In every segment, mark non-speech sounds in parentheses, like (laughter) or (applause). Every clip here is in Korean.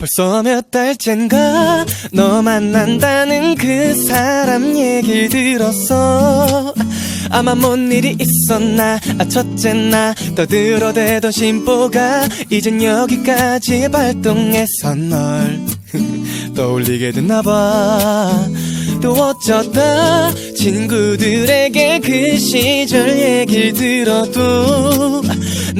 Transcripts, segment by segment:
벌써 몇 달째인가? 너 만난다는 그 사람 얘길 들었어. 아마 뭔 일이 있었나? 아 첫째 나 떠들어대던 심보가 이젠 여기까지 발동해서 널 (laughs) 떠올리게 됐나봐. 또 어쩌다 친구들에게 그 시절 얘길 들어도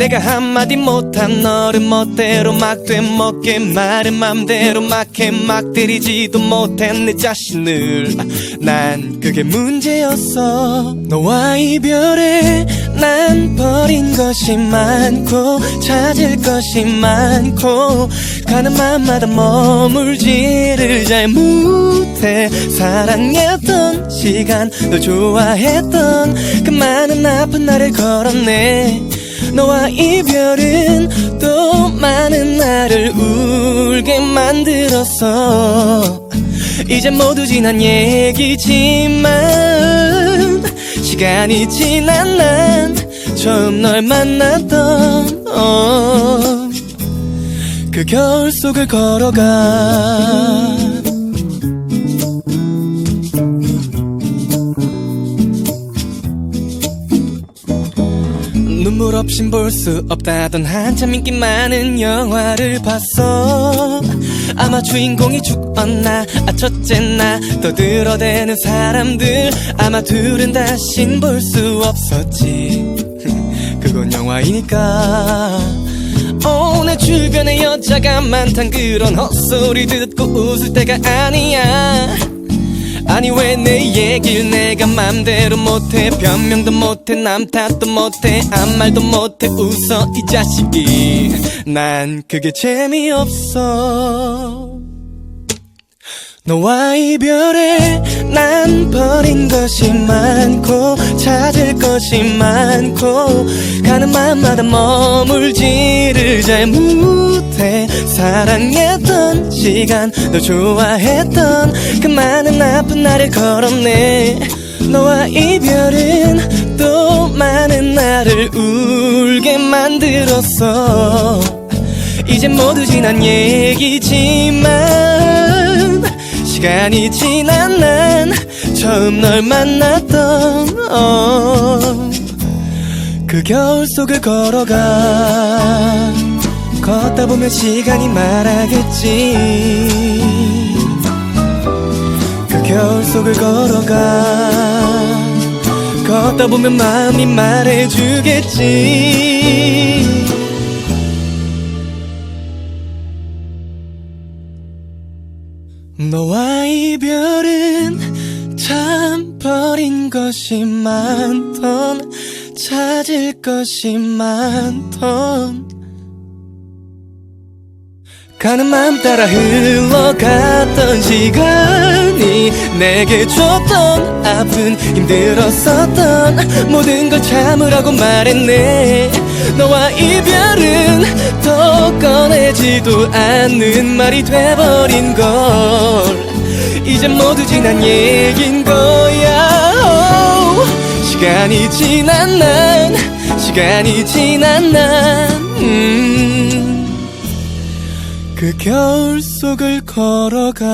내가 한마디 못한 너를 멋대로 막 되먹게 말은 맘대로 막해 막 때리지도 못한 내 자신을. 난 그게 문제였어. 너와 이별에 난 버린 것이 많고 찾을 것이 많고 가는 맘마다 머물지를 잘 못해. 사랑했던 시간 널 좋아했던 그 많은 아픈 날을 걸었네 너와 이별은 또 많은 나를 울게 만들었어. 이제 모두 지난 얘기지만 시간이 지난 난 처음 널 만났던 어, 그 겨울 속을 걸어가 눈물 없인 볼 수 없다던 한참 인기 많은 영화를 봤어. 아마 주인공이 죽었나 아 첫째 나 떠들어대는 사람들. 아마 둘은 다신 볼 수 없었지. (laughs) 그건 영화이니까. 어, 내 주변에 여자가 많단 그런 헛소리 듣고 웃을 때가 아니야 아니 왜 내 얘길 내가 맘대로 못해? 변명도 못해 남 탓도 못해 아무 말도 못해. 웃어 이 자식이. 난 그게 재미없어 너와 이별에 난 버린 것이 많고 찾을 것이 많고 가는 맘마다 머물지를 잘 못해. 사랑했던 시간 너 좋아했던 그 많은 아픈 날을 걸었네. 너와 이별은 또 많은 나를 울게 만들었어. 이제 모두 지난 얘기지만 시간이 지난 난 처음 널 만났던 어, 그 겨울 속을 걸어가. 걷다 보면 시간이 말하겠지. 그 겨울 속을 걸어가. 걷다 보면 마음이 말해주겠지 너와 이별은 참 버린 것이 많던 찾을 것이 많던. 가는 맘 따라 흘러갔던 시간 이 내게 줬던 아픈 힘들었었던 모든 걸 참으라고 말했네. 너와 이별은 더 꺼내지도 않는 말이 돼버린 걸. 이제 모두 지난 얘긴 거야. 오, 시간이 지난 난 시간이 지난 난. 음. 그 겨울 속을 걸어가